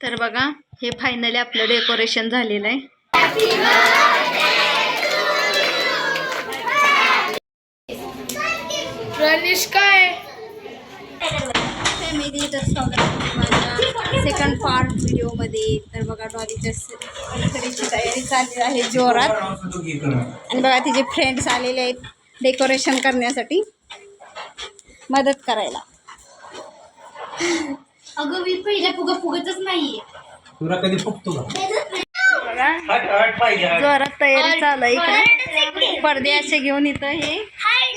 तर बघा हे फायनली आपलं डेकोरेशन झालेलं आहे. रनिश काय? फॅमिली तर स्वागत माझ्या सेकंड पार्ट व्हिडिओमध्ये तर बघा डॉलीच्या तयारी चालली आहे जोरात. आणि बघा तिचे फ्रेंड्स आलेले आहेत डेकोरेशन करण्यासाठी. मदत करायला. अगं मी पहिल्या फुगा फुगतच नाहीये. तुला कधी फुकतो का? बघा हट हट पाहिजे जोरात तयारी चालू आहे इकडे. पडदे असे घेऊन इथं हे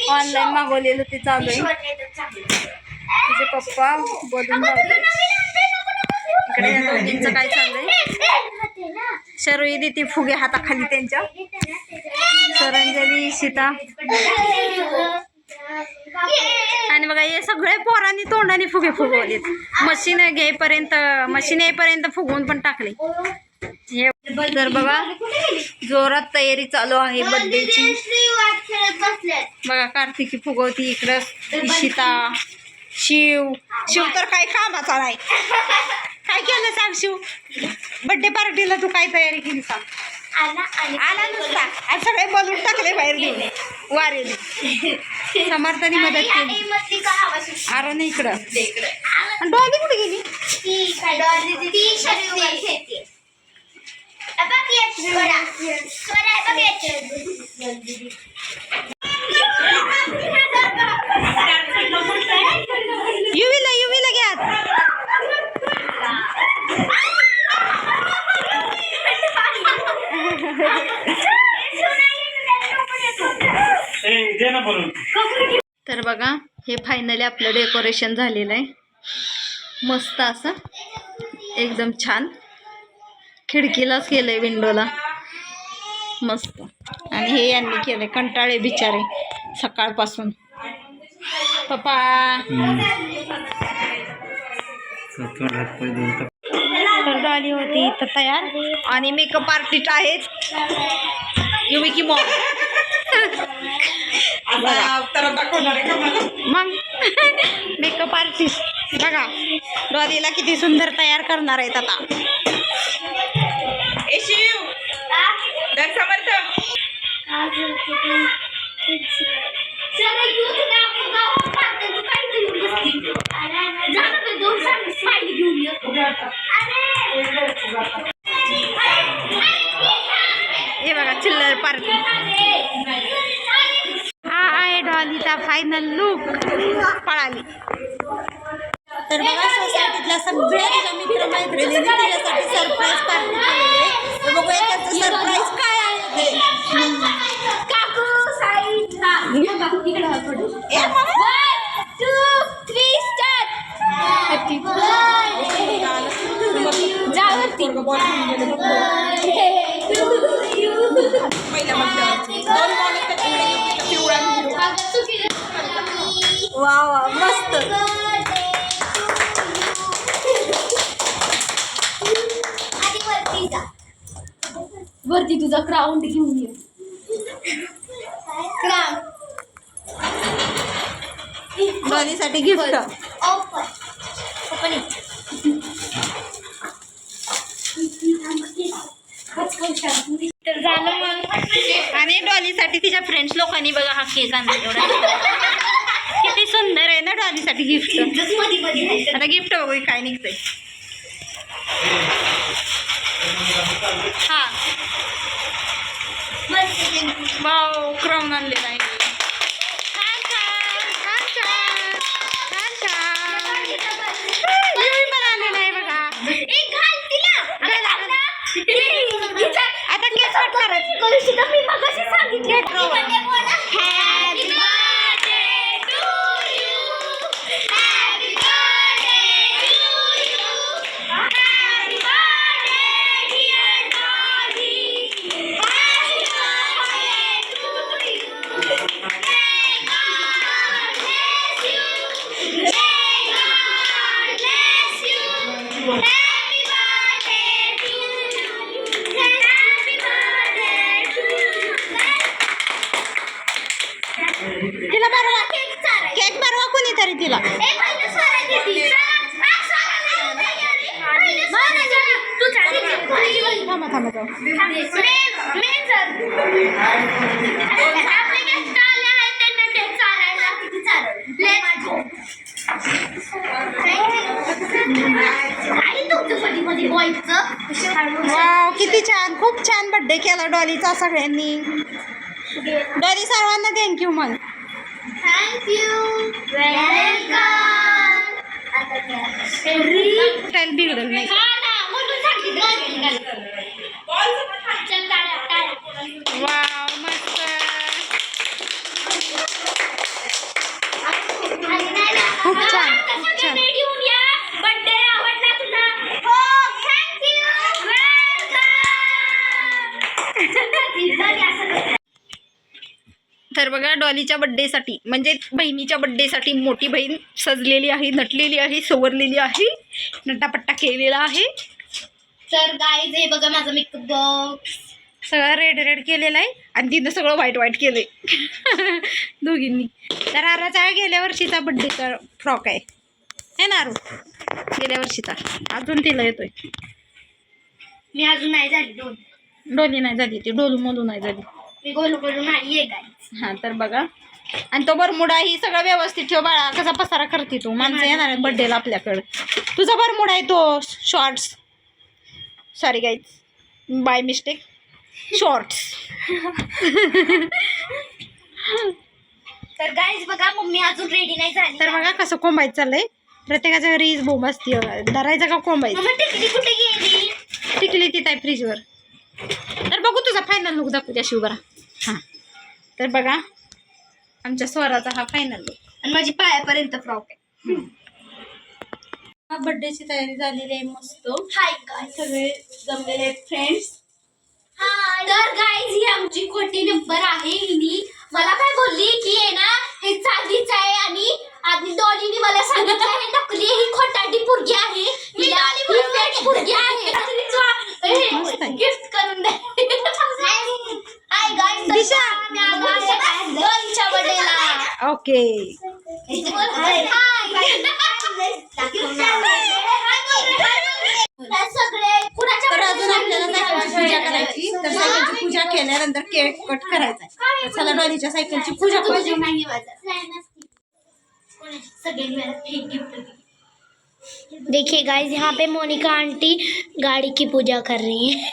ऑनलाईन मागवलेलं ते चालू आहे. तिचे पप्पा बोलून लावले इकडे या दोघींचं काय चाललंय शर्वी देते फुगे हाताखाली त्यांच्या. सरंजली सीता. आणि बघा हे सगळे पोरांनी तोंडाने फुगे फुगवलेत. मशीन घेईपर्यंत मशीन येईपर्यंत फुगवून पण टाकले. हे तर बघा जोरात तयारी चालू आहे बर्थडेची बघा कार्तिकी फुगवती इकडं. इशिता शिव. शिव तर काय कामाचा नाही. काय केलं सांग शिव? बर्थडे पार्टीला तू काय तयारी केली सांग? आला नुसता. आणि सगळे बलून टाकले बाहेर घेऊन. वारेने समर्थाने मदत केली. अरे इकडं. आणि डॉली कुठे गेली? युवीला युवीला घ्या दे ना बोलून तर बघा हे फायनली आपलं डेकोरेशन झालेलं आहे. मस्त असं. एकदम छान. खिडकीलाच केलंय विंडोला मस्त. आणि हे यांनी केलंय. कंटाळे बिचारे. सकाळपासून. पप्पा. तर झाली होती तर तयार. आणि मेकअप आर्टिस्ट आहेच. युवी की मॉम मग. मेकअप आर्टिस्ट बघा. डॉलीला किती सुंदर तयार करणार आहेत आता. हे? फायनल लुक पळाली तर बघा सोसायटीतल्या सगळ्या तिच्या मित्रमैत्रिणींनी तिच्यासाठी सरप्राईज पार्टी केलेली आहे तर बघूया त्याचं सरप्राईज काय आहे ते ए, मम्मा. वा वा मस्त. वरती तुझा क्राऊन घेऊन ये. क्राऊन डॉलीसाठी गिफ्ट तर झालं डॉलीसाठी तिच्या फ्रेंड्स लोकांनी बघा हा केक आणला एवढा. किती सुंदर आहे ना डॉलीसाठी गिफ्ट आता गिफ्ट बघू काय निघतंय. हा. वाव क्राऊन आणलेला आहे आता केक कट 你别跑了。ते चालायला किती छान खूप छान बड्डे केला डॉलीचा सगळ्यांनी. डॉली सर्वांना थँक्यू मग थँक्यू वेलकम बिघडल. नाही वाव मस्त खूप छान, खूप छान. तर बघा डॉलीच्या बड्डेसाठी म्हणजे बहिणीच्या बड्डेसाठी मोठी बहीण सजलेली आहे नटलेली आहे सवरलेली आहे नटापट्टा केलेला आहे तर गाईज हे बघा माझा मेकअप बॉक्स सगळं रेड रेड केलेलं आहे आणि तिनं सगळं व्हाईट व्हाईट केलंय. दोघींनी. तर आराचा गेल्या वर्षीचा बड्डेचा फ्रॉक आहे. है ना आरू? गेल्या वर्षीचा. अजून तिला येतोय. मी अजून नाही झाली दोन. डोली नाही झाली ती. डोलू मोलू नाही झाली. मी गोल गोल नाही आहे हां तर बघा. आणि तो बरमुडा ही सगळं व्यवस्थित ठेव बाळा. कसा पसारा करते तू. माणसं येणार बड्डेला आपल्याकडं. तुझा बरमुडा आहे तो shorts sorry guys by mistake shorts तर गाईज बघा मम्मी अजून रेडी नाही झाली. तर बघा कसं कोंबायचं चाललंय. प्रत्येकाच्या घरी बोंब असते धरायचं का कोंबायचं? मम्मी टिकली कुठे गेली? टिकली तिथं आहे फ्रीजवर तर बघू तुझा फायनल लुक दाखवू त्या शिवबरा हां. तर बघा आमच्या स्वराचा हा फायनल लुक आणि माझी पायापर्यंत फ्रॉक आहे. हा बड्डेची तयारी झालेली आहे मस्त. हाय गाईज सगळे जमलेले आहेत फ्रेंड्स तर गाईज ही आमची खोटी नंबर आहे हिनी मला काय बोलली की आहे ना हे चांदीच आहे आणि आणि डॉलीने मला सांगितलं हे नकली ही खोटाटी पुरगी आहे. ही ही fake पुरगी आहे. गिफ्ट करून दे. हाय गाईज दिशा. डॉलीच्या बर्थडेला ओके. सगळे कुणाच्या तर अजून आपल्याला सायकलची पूजा करायची तर सायकलची पूजा केल्यानंतर केक कट करायचा आहे. चला डॉलीच्या सायकलची पूजा करू देखिए गाइस यहाँ पे मोनिका आंटी गाड़ी की पूजा कर रही हैं।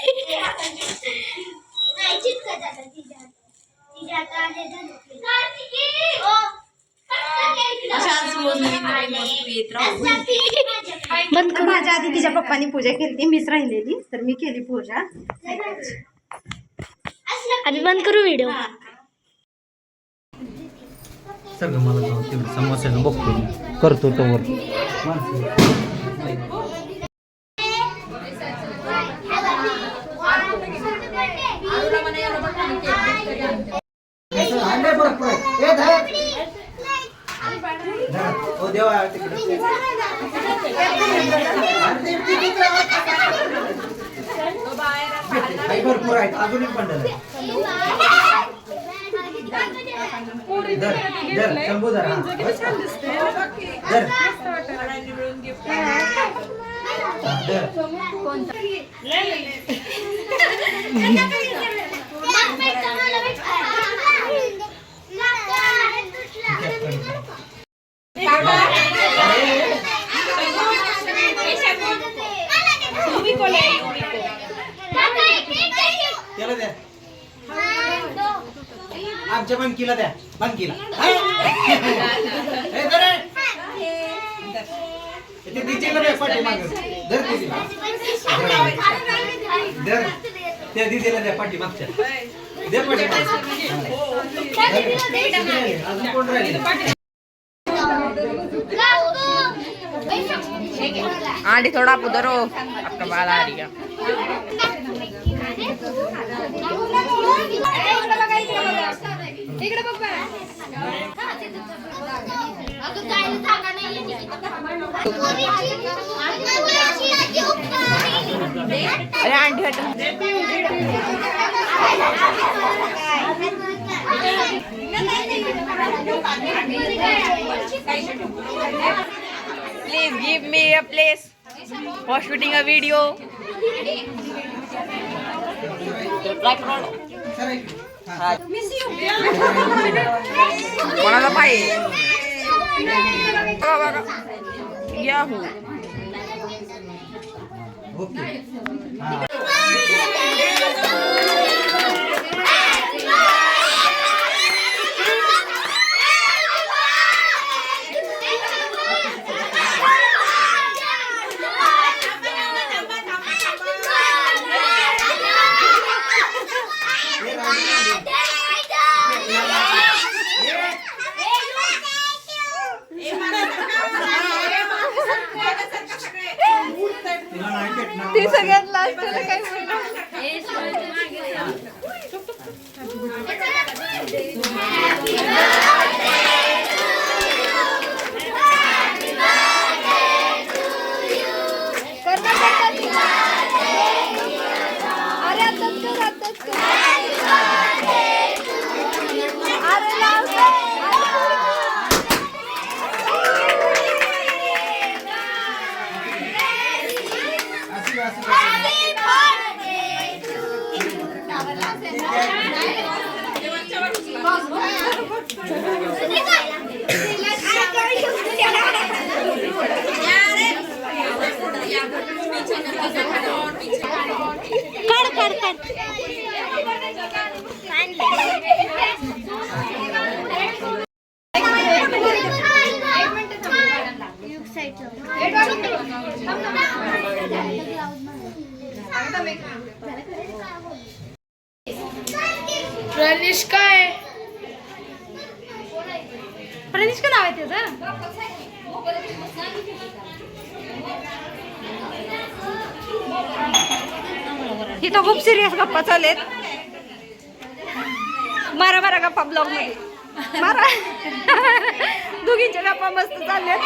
बंद करू. माझ्या आधी तिच्या पप्पानी पूजा केली मीच राहिलेली तर मी केली पूजा. अभी बंद करू व्हिडिओ सगळं मला जाऊन तेवढं समस्याचं बघतो. करतो तो वर भरपूर आहेत अजून एक बंडल धर धर शंभू धर हा. बस का? धर हा, धर त्याला द्या आमच्या द्या. बंकीला. ए, ते धर धर. त्या दिदीला द्या पाठीमागच्या दे पाठीमागं. कोण राहिले आधी थोडा पुदरो आपका बाल आ रही अरे aunty Please give me a place for shooting a video. Sir एक. हा. कोणाला पाहिजे. या हो. ओके हा. तिला नाही भेटणार. ती सगळ्यात लास्टला काय बोलणार अरे आताच कर आताच कर अरे लाव असं असं कसं? काढ काढ काढ रनिष्का आहे प्रणिष्का नाव आहे त्याचं इथं खूप सिरियस गप्पा चालेत मारा मारा गप्पा ब्लॉगमध्ये. मारा. दोघींच्या गप्पा मस्त चालल्यात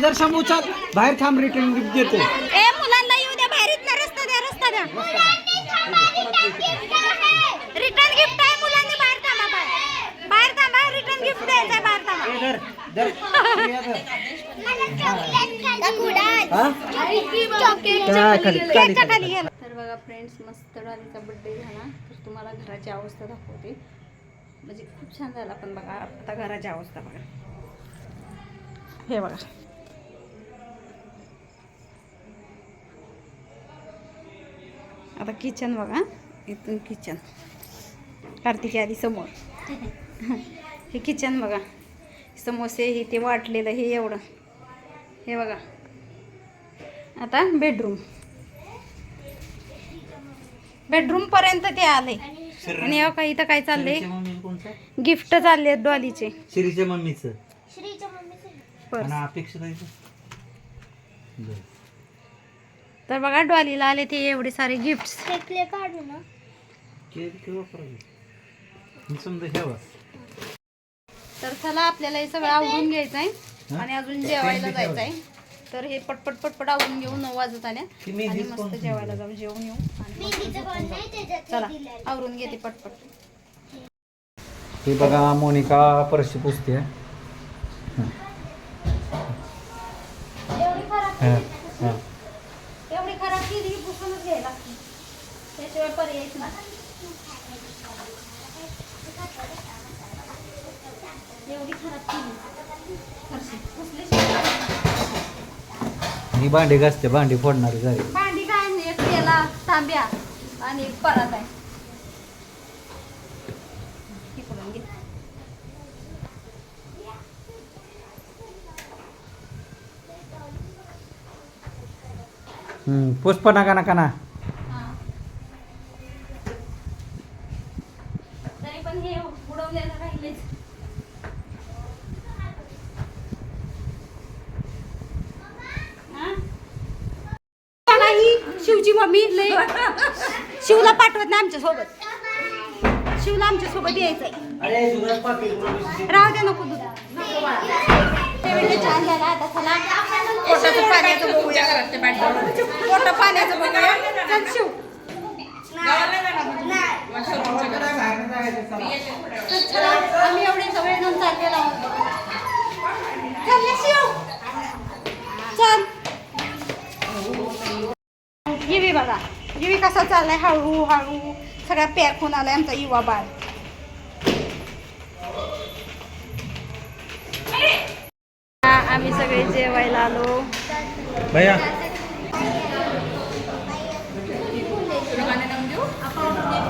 जर चल बाहेर थांब रिटर्न गिफ्ट देतो. ए मुलांना येऊ द्या बाहेर रस्ता द्या रस्ता द्या. रिटर्न गिफ्ट आहे. मुलांनी बाहेर थांबा बाहेर. बाहेर थांबा रिटर्न गिफ्ट द्यायचं आहे बाहेर थांबा. धर धर. तर बघा फ्रेंड्स मस्त डॉलीचा बर्थडे झाला. तर तुम्हाला घराची अवस्था दाखवते. म्हणजे खूप छान झाला पण बघा आता घराची अवस्था बघा. हे बघा. आता किचन बघा. इथून किचन कार्तिकी आली समोर. हे किचन बघा. समोसे हे ते वाटलेलं हे एवढं. हे बघा. आता बेडरूम बेडरूम पर्यंत ते आले. आणि अहो काही इथं काय चाललंय? गिफ्ट चालले डॉलीचे शिरीच्या मम्मीचं. पर्स आणि अपेक्षा जायचं बरं. तर बघा डॉलीला आले ते एवढे सारे गिफ्ट काढू ना. तर चला आपल्याला हे सगळं आवडून घ्यायचं आहे? आणि अजून जेवायला जायचं आहे तर हे पटपट पटपट आवडून घेऊ. नऊ वाजत आल्या आणि मस्त जेवायला जाऊ जेवून येऊ. आणि चला आवरून घेते पटपट. हे बघा मोनिका परशी पुसते एवढी खराब एवढी खराब केली की पुसूनच घ्यायला लागते त्याशिवाय पर्यायच नाही एवढी खराब केली ही भांडी घासते भांडी फोडणारी झाली भांडी काय नाही एक तांब्या आणि एक परात आहे. पुष्प नका नका ना हा. तरी पण हे उडवलेलं राहिलेच हा? बघा ही शिवची मम्मी लय शिवला पाठवत नाही आमच्यासोबत. शिवला आमच्यासोबत यायचंय. राहू दे नको दूध. छान झाला आता चला. पोटाचं पाण्याचं बघूया पोट पाण्याचं बघूया. चल शिव. तर चला आम्ही एवढे सगळे जण चाललेलो आहोत चालले शिव. चल. युवी बघा. युवी कसा चाललाय? हळू हळू. सगळा पॅक होऊन आलाय आमचा युवा बाळ. आम्ही सगळे जेवायला आलो. भैया.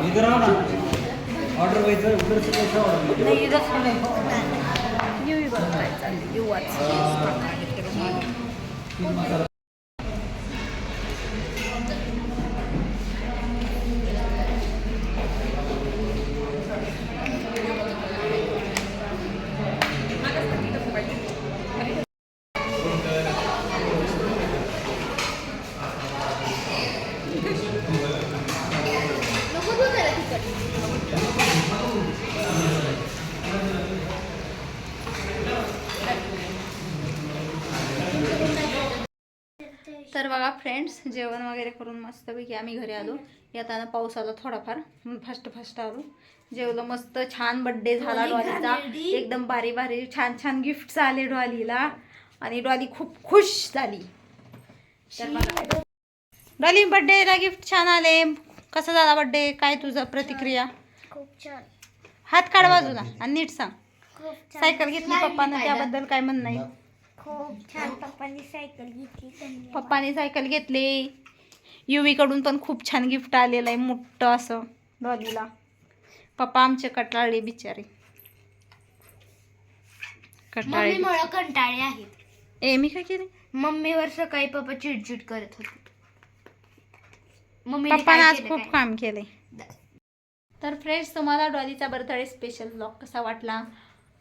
इधर आओ ना ऑर्डर व्हायचं उधर से पैसा ऑर्डर युवी बघा काय चाललंय. युवाच फ्रेंड्स जेवण वगैरे करून मस्तपैकी आम्ही घरी आलो. येताना पाऊस आला थोडाफार फस्ट फस्ट आलो. जेवलो मस्त छान बड्डे झाला डॉलीचा. एकदम भारी भारी छान छान गिफ्ट आले डॉलीला. आणि डॉली खूप खुश झाली. डॉली बड्डेला गिफ्ट छान आले. कसा झाला बड्डे काय तुझं प्रतिक्रिया? खूप छान. हात काढ बाजूला आणि नीट सांग. खूप छान. सायकल घेतली पप्पानं त्याबद्दल काय म्हणणं आहे? खूप छान पप्पांनी सायकल घेतली. पप्पाने सायकल घेतली. युवीकडून पण खूप छान गिफ्ट आलेलं आहे मोठं असं डॉलीला पप्पा आमचे कटाळले बिचारे. कटाळे. मम्मीमुळं कंटाळे आहेत. ए मी काय केले? मम्मीवर सकाळी पप्पा चिडचिड करत होते. मम्मी पप्पाने आज खूप काम केले तर फ्रेंड्स तुम्हाला डॉलीचा बर्थडे स्पेशल ब्लॉग कसा वाटला?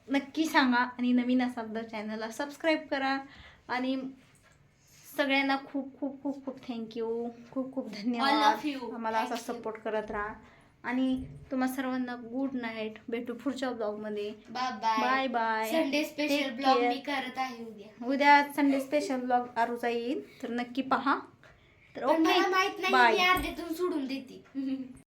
नक्की सांगा आणि नवीन असाल तर चॅनलला सबस्क्राईब करा. आणि सगळ्यांना खूप खूप खूप खूप थँक्यू खूप खूप धन्यवाद. आम्हाला असा. सपोर्ट करत राहा. आणि तुम्हा सर्वांना गुड नाईट भेटू पुढच्या ब्लॉगमध्ये bye bye Sunday special blog. मी करत आहे उद्या. उद्या संडे स्पेशल ब्लॉग आरूचा येईल. तर नक्की पहा. तर ओके माहीत नाही सोडून देते.